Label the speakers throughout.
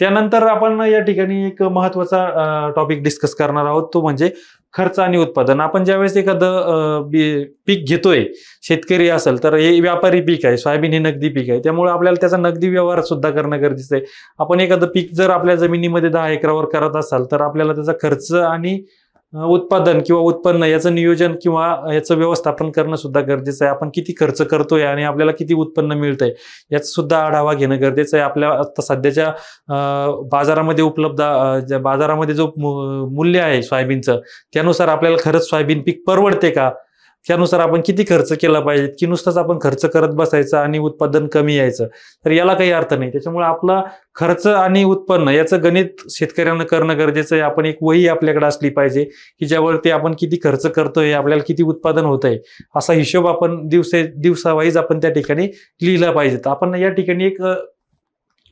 Speaker 1: त्यानंतर आपण या ठिकाणी एक महत्त्वाचा टॉपिक डिस्कस करणार आहोत. तो म्हणजे खर्च आणि उत्पादन. आपण ज्यावेळेस एखादं पीक घेतोय शेतकरी असेल तर हे व्यापारी पीक आहे सोयाबीन हे नगदी पीक आहे. त्यामुळे आपल्याला त्याचा नगदी व्यवहार सुद्धा करणं गरजेचं आहे. आपण एखादं पीक जर आपल्या जमिनीमध्ये दहा एकरावर करत असाल तर आपल्याला त्याचा खर्च आणि उत्पादन किंवा उत्पन्न याचं नियोजन किंवा याचं व्यवस्थापन करणं सुद्धा गरजेचं आहे. आपण किती खर्च करतोय आणि आपल्याला किती उत्पन्न मिळतंय याचा सुद्धा आढावा घेणं गरजेचं आहे. आपल्या आता सध्याच्या बाजारामध्ये उपलब्ध ज्या बाजारामध्ये जो मूल्य आहे सोयाबीनचं त्यानुसार आपल्याला खरंच सोयाबीन पीक परवडते का? त्यानुसार आपण किती खर्च केला पाहिजे की नुसताच आपण खर्च करत बसायचं आणि उत्पादन कमी यायचं. तर याला काही अर्थ नाही. त्याच्यामुळे आपला खर्च आणि उत्पन्न याचं गणित शेतकऱ्यांना करणं गरजेचं आहे. आपण एक वही आपल्याकडे असली पाहिजे की ज्यावरती आपण किती खर्च करतोय आपल्याला किती उत्पादन होत आहे असा हिशोब आपण दिवसे दिवसावाईज आपण त्या ठिकाणी लिहिला पाहिजे. तर आपण या ठिकाणी एक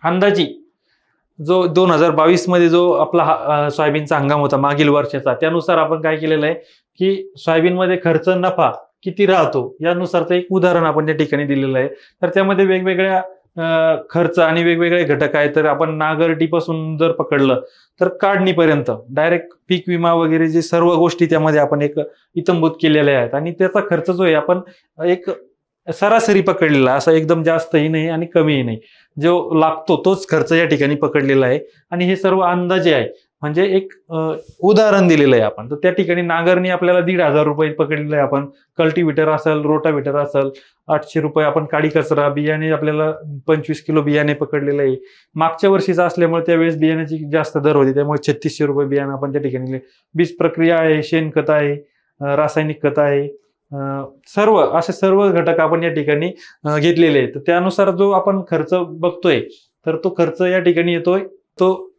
Speaker 1: अंदाजी जो दोन हजार बावीसमध्ये जो आपला सोयाबीनचा हंगाम होता मागील वर्षाचा त्यानुसार आपण काय केलेलं आहे? की सोयाबीनमध्ये खर्च नफा किती राहतो यानुसारचं एक उदाहरण आपण त्या ठिकाणी दिलेलं आहे. तर त्यामध्ये वेगवेगळ्या खर्च आणि वेगवेगळे घटक आहेत. तर आपण नागरटीपासून जर पकडलं तर काढणीपर्यंत डायरेक्ट पीक विमा वगैरे जे सर्व गोष्टी त्यामध्ये आपण एक इतंभूत केलेल्या आहेत. आणि त्याचा खर्च जो आहे आपण एक सरासरी पकडलेला असा एकदम जास्तही नाही आणि कमीही नाही. जो लागतो तोच खर्च या ठिकाणी पकडलेला आहे. आणि हे सर्व अंदाजे आहे. म्हणजे एक उदाहरण दिलेलं आहे आपण. तर त्या ठिकाणी नांगरणी आपल्याला दीड हजार रुपये पकडलेलं आहे आपण. कल्टिव्हेटर असेल रोटाव्हेटर असेल आठशे रुपये आपण काडी कचरा बियाणे आपल्याला पंचवीस किलो बियाणे पकडलेलं आहे. मागच्या वर्षीचा असल्यामुळे त्यावेळेस बियाण्याची जास्त दर होती. त्यामुळे छत्तीसशे रुपये बियाणं आपण त्या ठिकाणी बीज प्रक्रिया आहे शेणखत आहे रासायनिक खत आहे. सर्व असे सर्व घटक आपण या ठिकाणी घेतलेले आहेत. तर त्यानुसार जो आपण खर्च बघतोय तर तो खर्च या ठिकाणी येतोय. तो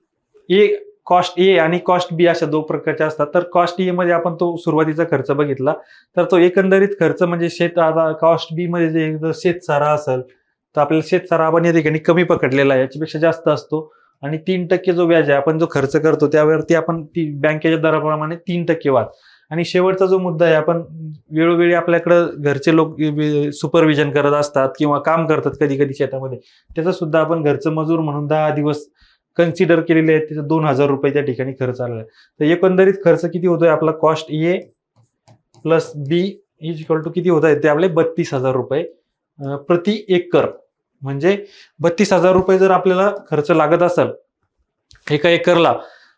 Speaker 1: एक कॉस्ट ए आणि कॉस्ट बी अशा दोन प्रकारच्या असतात. तर कॉस्ट ए मध्ये आपण तो सुरुवातीचा खर्च बघितला. तर तो एकंदरीत खर्च म्हणजे शेत आता कॉस्ट बी मध्ये जे शेत शेतसारा असेल तर आपल्याला शेत सारा आपण या ठिकाणी कमी पकडलेला आहे. याच्यापेक्षा जास्त असतो. आणि तीन टक्के जो व्याज आहे आपण जो खर्च करतो त्यावरती आपण ती बँकेच्या दराप्रमाणे तीन टक्के वाद आणि शेवटचा जो मुद्दा आहे आपण वेळोवेळी आपल्याकडं घरचे लोक सुपरविजन करत असतात किंवा काम करतात कधी कधी शेतामध्ये. त्याचा सुद्धा आपण घरचं मजूर म्हणून दहा दिवस कन्सिडर केलेले आहेत त्याचे दोन हजार रुपये त्या ठिकाणी खर्च आलेला आहे. तर एकंदरीत खर्च किती होतोय? आपला cost A plus B is equal to किती होत आहे ते आपले बत्तीस हजार रुपये प्रति एकर. म्हणजे बत्तीस हजार रुपये जर आपल्याला खर्च लागत असेल एका एकरला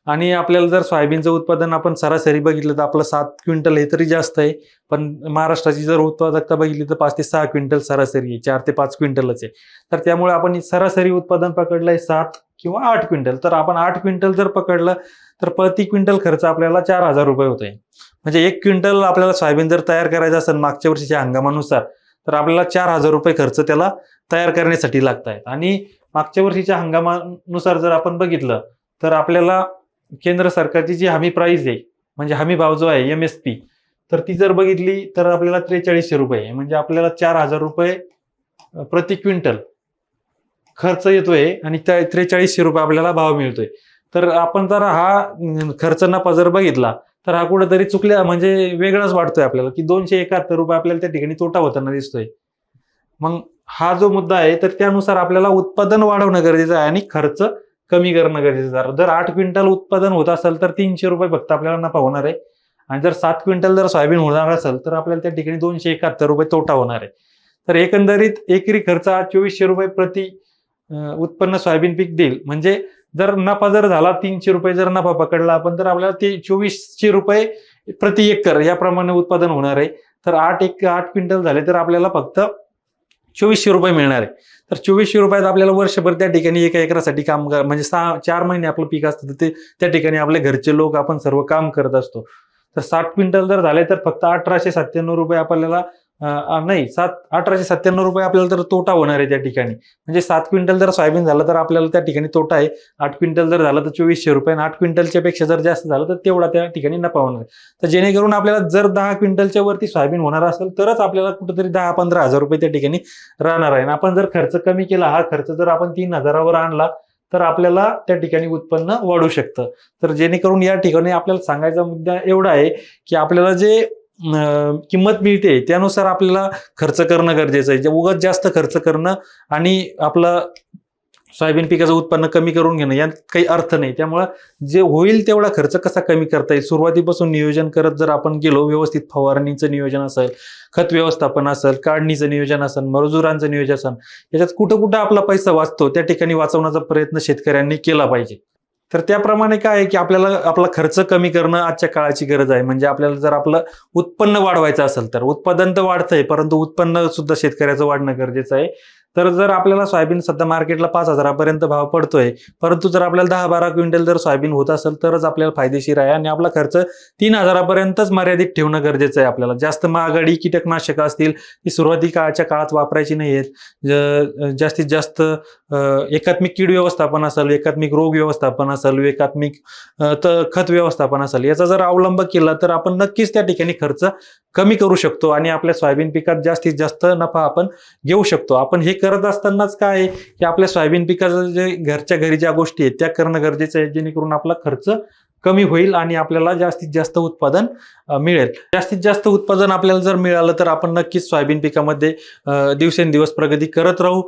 Speaker 1: आणि आपल्याला जर सोयाबीनचं उत्पादन आपण सरासरी बघितलं तर आपलं सात क्विंटल हे तरी जास्त आहे. पण महाराष्ट्राची जर उत्पादकता बघितली तर पाच ते सहा क्विंटल सरासरी आहे. चार ते पाच क्विंटलच आहे. तर त्यामुळे आपण सरासरी उत्पादन पकडलं आहे सात किंवा आठ क्विंटल. तर आपण आठ क्विंटल जर पकडलं तर प्रति क्विंटल खर्च आपल्याला चार हजार रुपये होतोय. म्हणजे एक क्विंटल आपल्याला सोयाबीन जर तयार करायचं असेल मागच्या वर्षीच्या हंगामानुसार तर आपल्याला चार हजार रुपये खर्च त्याला तयार करण्यासाठी लागत आहेत आणि मागच्या वर्षीच्या हंगामानुसार जर आपण बघितलं तर आपल्याला केंद्र सरकारची जी हमी प्राईस आहे म्हणजे हमी भाव जो आहे एम एस पी तर ती जर बघितली तर आपल्याला त्रेचाळीसशे रुपये म्हणजे आपल्याला चार हजार रुपये प्रति क्विंटल खर्च येतोय आणि त्या त्रेचाळीसशे रुपये आपल्याला भाव मिळतोय. तर आपण जर हा खर्च नफा जर बघितला तर हा कुठेतरी चुकल्या म्हणजे वेगळाच वाटतोय आपल्याला की दोनशे एकाहत्तर रुपये आपल्याला त्या ठिकाणी तोटा होताना दिसतोय. मग हा जो मुद्दा आहे तर त्यानुसार आपल्याला उत्पादन वाढवणं गरजेचं आहे आणि खर्च कमी करणं गरजेचं आहे. जर आठ क्विंटल उत्पादन होत असेल तर तीनशे रुपये फक्त आपल्याला नफा होणार आहे. आणि जर सात क्विंटल जर सोयाबीन होणार असेल तर आपल्याला त्या ठिकाणी दोनशे एकाहत्तर रुपये तोटा होणार आहे. तर एकंदरीत एकरी खर्च हा चोवीसशे रुपये प्रति उत्पन्न सोयाबीन पीक देईल. म्हणजे जर नफा जर झाला तीनशे रुपये जर नफा पकडला आपण तर आपल्याला ते चोवीसशे रुपये प्रति एकर याप्रमाणे उत्पादन होणार आहे. तर आठ एक आठ क्विंटल झाले तर आपल्याला फक्त चोवीसशे रुपये मिळणार आहे. तर चोवीसशे रुपयात आपल्याला वर्षभर त्या ठिकाणी एका एकरासाठी काम कर म्हणजे सहा चार महिने आपलं पीक असतं ते त्या ठिकाणी आपले घरचे लोक आपण सर्व काम करत असतो. तर साठ क्विंटल जर झाले तर फक्त अठराशे सत्त्याण्णव रुपये आपल्याला नाही सात अठराशे सत्त्याण्णव रुपये आपल्याला तर तोटा होणार आहे त्या ठिकाणी. म्हणजे सात क्विंटल जर सोयाबीन झालं तर आपल्याला त्या ठिकाणी तोटा आहे. आठ क्विंटल जर झालं तर चोवीसशे रुपये आणि आठ क्विंटलच्या पेक्षा जर जास्त झालं तर तेवढा त्या ठिकाणी नफा होणार आहे. तर जेणेकरून आपल्याला जर दहा क्विंटलच्या वरती सोयाबीन होणार असेल तरच आपल्याला कुठेतरी दहा पंधरा हजार रुपये त्या ठिकाणी राहणार आहे. आपण जर खर्च कमी केला हा खर्च जर आपण तीन हजारावर आणला तर आपल्याला त्या ठिकाणी उत्पन्न वाढू शकतं. तर जेणेकरून या ठिकाणी आपल्याला सांगायचा मुद्दा एवढा आहे की आपल्याला जे किंमत मिळते. त्यानुसार आपल्याला खर्च करणं गरजेचं आहे. उगाच जास्त खर्च करणं आणि आपला सोयाबीन पिकाचं उत्पन्न कमी करून घेणं यात काही अर्थ नाही. त्यामुळं जे होईल तेवढा खर्च कसा कमी करता येईल? सुरुवातीपासून नियोजन करत जर आपण गेलो व्यवस्थित फवारणीचं नियोजन असेल खत व्यवस्थापन असेल काढणीचं नियोजन असेल मजुरांचं नियोजन असेल याच्यात कुठं कुठं आपला पैसा वाचतो त्या ठिकाणी वाचवण्याचा प्रयत्न शेतकऱ्यांनी केला पाहिजे. तर त्याप्रमाणे काय आहे की आपल्याला आपला खर्च कमी करणं आजच्या काळाची गरज आहे. म्हणजे आपल्याला जर आपलं उत्पन्न वाढवायचं असेल तर उत्पादन तर वाढतंय परंतु उत्पन्न सुद्धा शेतकऱ्याचं वाढणं गरजेचं आहे. तर जर आपल्याला सोयाबीन सध्या मार्केटला पाच हजारापर्यंत भाव पडतोय परंतु जर आपल्याला दहा बारा क्विंटल जर सोयाबीन होत असेल तरच आपल्याला फायदेशीर आहे आणि आपला खर्च तीन हजारापर्यंतच मर्यादित ठेवणं गरजेचं आहे आपल्याला. जास्त महागडी कीटकनाशकं असतील ती सुरुवाती काळाच्या काळात वापरायची नाही आहेत जास्तीत जास्त एकात्मिक कीड व्यवस्थापन असेल एकात्मिक रोग व्यवस्थापन असेल एकात्मिक खत व्यवस्थापन असेल याचा जर अवलंब केला तर आपण नक्कीच त्या ठिकाणी खर्च कमी करू शकतो आणि आपल्या सोयाबीन पिकात जास्तीत जास्त नफा आपण घेऊ शकतो. आपण हे करत असतानाच काय आहे की आपल्या सोयाबीन पिकाचं जे घरच्या घरी ज्या गोष्टी आहेत त्या करणं गरजेचं आहे जेणेकरून आपला खर्च कमी होईल आणि आपल्याला जास्तीत जास्त उत्पादन मिळेल. जास्तीत जास्त उत्पादन आपल्याला जर मिळालं तर आपण नक्कीच सोयाबीन पिकामध्ये दिवसेंदिवस प्रगती करत राहू.